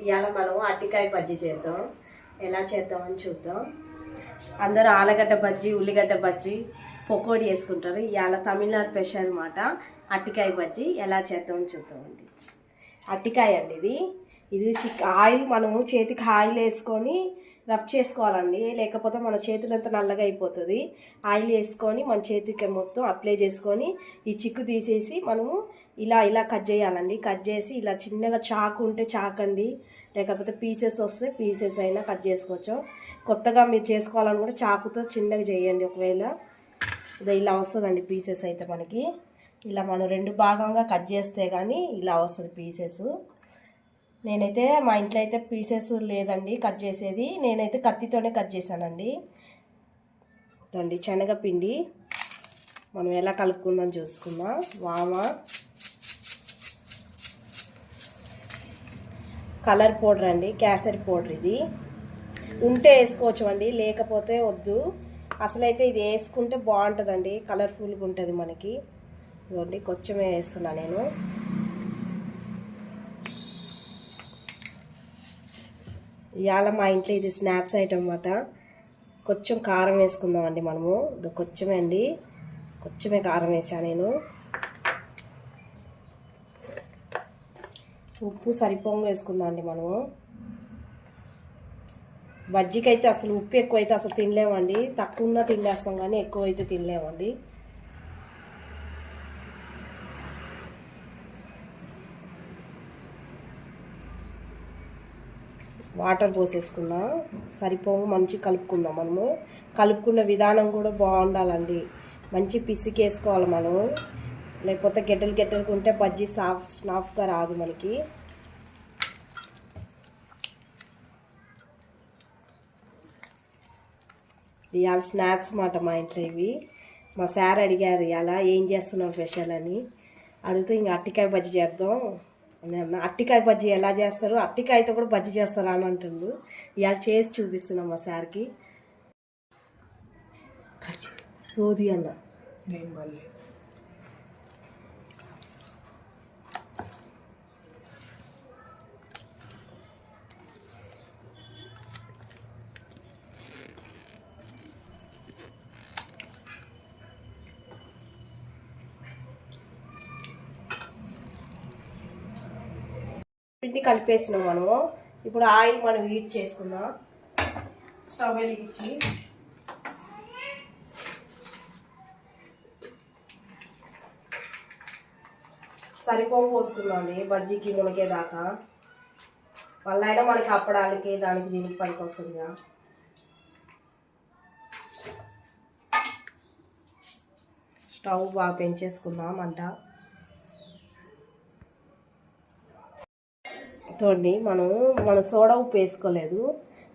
ఇవాళ మనం అట్టికాయ బజ్జీ చేద్దాం. ఎలా చేద్దామని చూద్దాం. అందరూ ఆలుగడ్డ బజ్జీ ఉల్లిగడ్డ బజ్జీ పకోడీ వేసుకుంటారు. ఇవాళ తమిళనాడు స్పెషల్ అనమాట అట్టికాయ బజ్జీ ఎలా చేద్దామని చూద్దామండి. అట్టికాయ అండి ఇది. ఇది చిక్ ఆయిల్ మనము చేతికి ఆయిల్ వేసుకొని రఫ్ చేసుకోవాలండి. లేకపోతే మన చేతులంతా నల్లగా అయిపోతుంది. ఆయిల్ వేసుకొని మన చేతికి మొత్తం అప్లై చేసుకొని ఈ చిక్కు తీసేసి మనము ఇలా ఇలా కట్ చేయాలండి. కట్ చేసి ఇలా చిన్నగా చాకు ఉంటే చాకండి. లేకపోతే పీసెస్ వస్తే పీసెస్ అయినా కట్ చేసుకోవచ్చు. కొత్తగా మీరు చేసుకోవాలని కూడా చాకుతో చిన్నగా చేయండి ఒకవేళ. ఇదే ఇలా వస్తుందండి పీసెస్ అయితే మనకి. ఇలా మనం రెండు భాగంగా కట్ చేస్తే కానీ ఇలా వస్తుంది పీసెస్. నేనైతే మా ఇంట్లో అయితే పీసెస్ లేదండి కట్ చేసేది. నేనైతే కత్తితోనే కట్ చేశానండి. రండి శనగపిండి మనం ఎలా కలుపుకుందాం చూసుకుందాం. వామ. కలర్ పౌడర్ అండి కేసరి పౌడర్ ఇది. ఉంటే వేసుకోవచ్చు అండి లేకపోతే వద్దు. అసలైతే ఇది వేసుకుంటే బాగుంటుందండి కలర్ఫుల్గా ఉంటుంది మనకి. ఇదిగోండి కొంచెమే వేస్తున్నా నేను. ఇవాళ మా ఇంట్లో ఇది స్నాక్స్ ఐటమ్ అన్నమాట. కొంచెం కారం వేసుకుందామండి మనము. ఇది కొంచెమే అండి. కొంచెమే కారం వేసాను నేను. ఉప్పు సరిపోంగా వేసుకుందాం అండి మనము. బజ్జీకి అయితే అసలు ఉప్పు ఎక్కువ అయితే అసలు తినలేమండి. తక్కువ ఉన్నా తినేస్తాం కానీ ఎక్కువ అయితే తినలేమండి. వాటర్ పోసేసుకున్నా సరిపోవు మంచి కలుపుకుందాం మనము. కలుపుకున్న విధానం కూడా బాగుండాలండి. మంచి పిసికేసుకోవాలి మనం. లేకపోతే గెడ్డలు గెడ్డలకు ఉంటే బజ్జీ సాఫ్ స్నాఫ్గా రాదు మనకి. ఇవాళ స్నాక్స్ మాట మా ఇంట్లో ఇవి. మా సార్ అడిగారు ఇలా ఏం చేస్తున్నావు స్పెషల్ అని. అడిగితే ఇంక అట్టికాయ బజ్జీ చేద్దాం. అట్టికాయ బజ్జీ ఎలా చేస్తారు అట్టికాయతో కూడా బజ్జీ చేస్తారా అని అంటుండు. ఇవాళ చేసి చూపిస్తున్నాం మా సార్కి. సోది అన్న. నేను పిండి కలిపేసినాం మనము. ఇప్పుడు ఆయిల్ మనం హీట్ చేసుకుందాం. స్టవ్ వెలిగించి. సరిపోపు పోసుకుందాం అండి బజ్జీకి మునిగేదాకా మళ్ళీ అయినా మనకి అప్పడానికి దానికి దీనికి పనికి వస్తుందిగా స్టవ్ బాగా పెంచేసుకుందాం అంట. తోండి మనం మన సోడా ఉప్పు వేసుకోలేదు.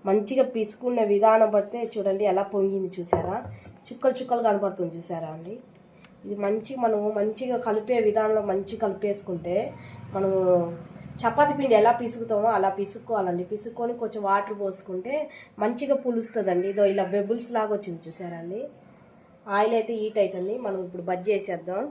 మంచిగా పిసుకున్న విధానం పడితే చూడండి ఎలా పొంగింది చూసారా? చుక్కలు చుక్కలు కనపడుతుంది చూసారా అండి? ఇది మంచి మనము మంచిగా కలిపే విధానంలో మంచి కలిపేసుకుంటే మనము చపాతి పిండి ఎలా పిసుకుతామో అలా పిసుక్కోవాలండి. పిసుక్కొని కొంచెం వాటర్ పోసుకుంటే మంచిగా పులుస్తుందండి. ఇదో ఇలా బెబుల్స్ లాగా వచ్చింది చూసారా అండి? ఆయిల్ అయితే హీట్ అవుతుంది. మనం ఇప్పుడు బజ్జీ వేసేద్దాం.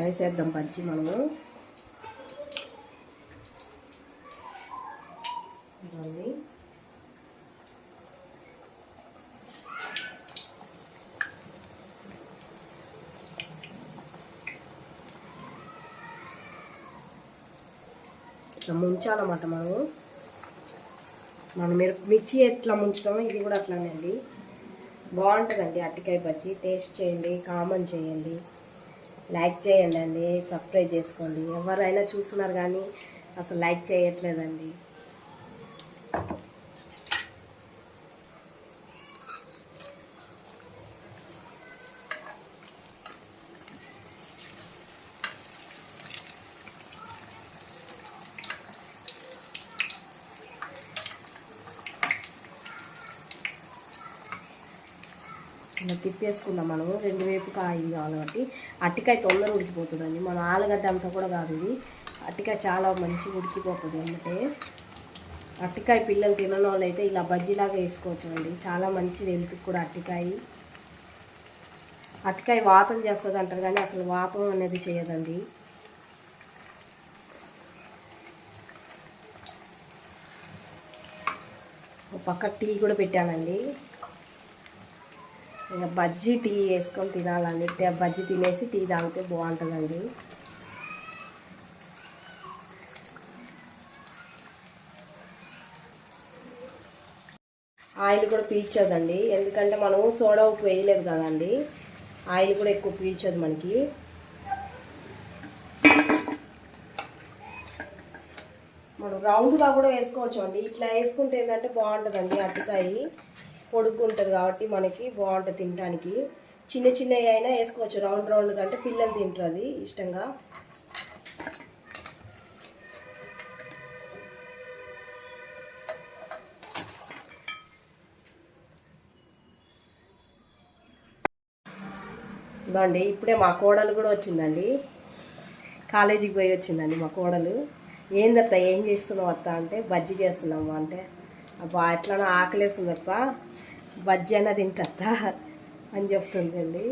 వేసేద్దాం బజ్జీ మనము ఇట్లా ముంచాలన్నమాట మనము. మనం మీరు మిర్చి ఎట్లా ముంచడం ఇది కూడా అట్లానే అండి. బాగుంటుందండి అట్టికాయ బజ్జీ. టేస్ట్ చేయండి కామన్ చేయండి. లైక్ చేయండి అండి సబ్స్క్రైబ్ చేసుకోండి. ఎవరైనా చూస్తున్నారు కానీ అసలు లైక్ చేయట్లేదండి. ఇలా తిప్పేసుకుందాం మనము రెండు వైపు కాయి కావాలి కాబట్టి. అట్టికాయ తొందర ఉడికిపోతుందండి. మన ఆలుగడ్డ అంతా కూడా కాదు ఇది. అట్టికాయ చాలా మంచిగా ఉడికిపోతుంది. అంటే అట్టికాయ పిల్లలు తినని వాళ్ళు అయితే ఇలా బజ్జీలాగా వేసుకోవచ్చు అండి. చాలా మంచిది హెల్త్కి కూడా అట్టికాయ. అట్టికాయ వాతం చేస్తుంది అంటారు కానీ అసలు వాతం అనేది చేయదండి. ఒక పక్క టీ కూడా పెట్టానండి. ఇక బజ్జీ టీ వేసుకొని తినాలండి. బజ్జీ తినేసి టీ తాగితే బాగుంటుందండి. ఆయిల్ కూడా పీల్చదండి ఎందుకంటే మనం సోడా ఉప్పు వేయలేదు కదండి. ఆయిల్ కూడా ఎక్కువ పీల్చదు మనకి. మనం రౌండ్గా కూడా వేసుకోవచ్చు అండి ఇట్లా వేసుకుంటే ఏంటంటే బాగుంటుందండి అటుకాయి. పొడుగు ఉంటుంది కాబట్టి మనకి బాగుంటుంది తినడానికి. చిన్న చిన్నవి అయినా వేసుకోవచ్చు. రౌండ్ రౌండ్ అంటే పిల్లలు తింటారు అది ఇష్టంగా. ఇవ్వండి ఇప్పుడే మా కోడలు కూడా వచ్చిందండి. కాలేజీకి పోయి వచ్చిందండి మా కోడలు. ఏందత్త ఏం చేస్తున్నావు అత్త అంటే బజ్జీ చేస్తున్నాము అంటే. అబ్బా ఎట్లా ఆకలేస్తుంది అత్త బజ్జీ అన్న తింటద్దా అని చెప్తుందండి.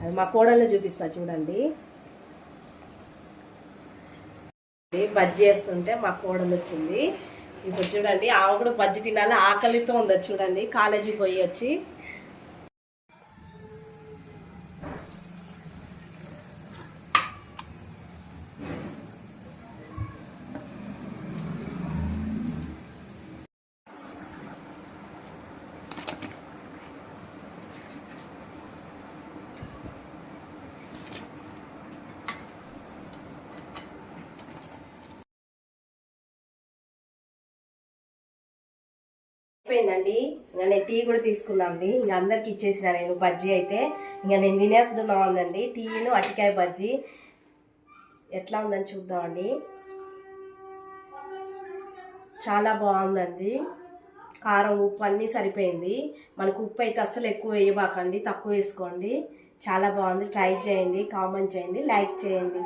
అది మా కోడలు చూపిస్తా చూడండి. బజ్జీ వేస్తుంటే మా కోడలు వచ్చింది. ఇప్పుడు చూడండి ఆమె కూడా బజ్జీ తినాలి ఆకలితో ఉంది. చూడండి కాలేజీకి పోయి వచ్చి అయిపోయిందండి. ఇంకా నేను టీ కూడా తీసుకున్నాండి. ఇంకా అందరికి ఇచ్చేసిన నేను బజ్జీ అయితే. ఇంకా నేను తినేస్తున్నానండి టీను అటికాయ బజ్జీ. ఎట్లా ఉందని చూద్దామండి. చాలా బాగుందండి. కారం ఉప్పు అన్నీ సరిపోయింది. మనకు ఉప్పు అయితే అస్సలు ఎక్కువ వేయబాకండి. తక్కువ వేసుకోండి. చాలా బాగుంది. ట్రై చేయండి. కామెంట్ చేయండి. లైక్ చేయండి.